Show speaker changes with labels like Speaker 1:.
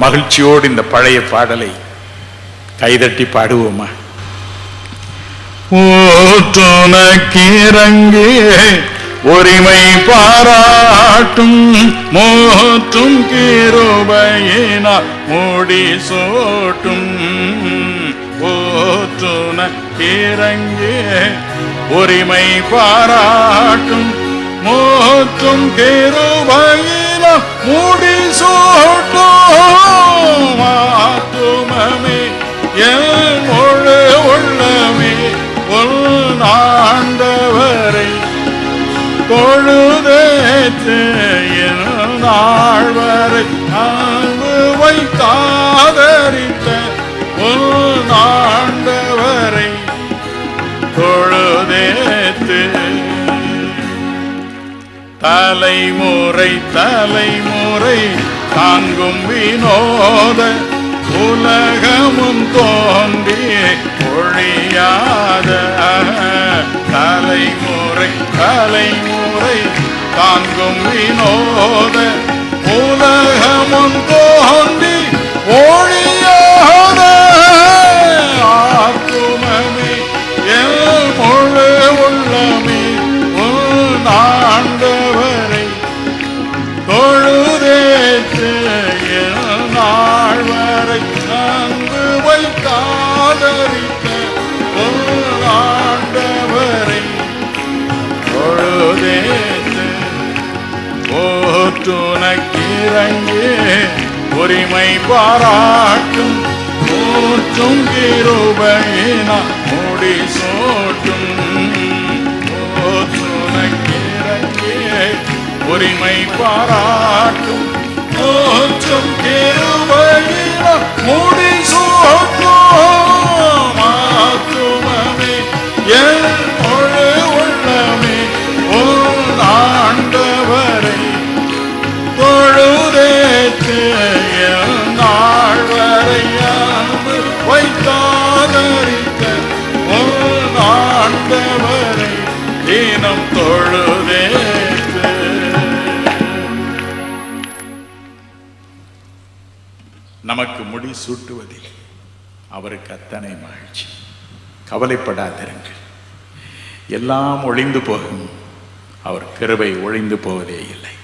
Speaker 1: மகிழ்ச்சியோடு இந்த பழைய பாடலை கைதட்டி பாடுவோமா? ஊற்றுனக்கிறங்கே உரிமை பாராட்டும் மோத்தும் கிருபையினா மூடி சோட்டும். ஊற்றுனக்கிறங்கே உரிமை பாராட்டும் மோத்தும் கிருபையினா மூடி சோட்டும் பொழுதேத்து என் நாள் வரை அன்பு வைத்தாதரித்த உன் ஆண்டவரை தொழுதேத்து தலைமுறை தலைமுறை தாங்கும் வினோத உலகமும் தோன்றி ஒழியாத தலைமுறை தலைமுறை தாங்கும் வினோத உலகமும் ஓற்றுனக்கிறங்கே உரிமை பாராட்டும். மூற்றும் கிருபையினா முடி சோட்டும். ஓற்றுனக்கிறங்கே உரிமை பாராட்டும். நமக்கு முடி சூட்டுவதில் அவருக்கு அத்தனை மகிழ்ச்சி. கவலைப்படாதிருங்கள். எல்லாம் ஒளிந்து போகும். அவர் கிருபை ஒளிந்து போவதே இல்லை.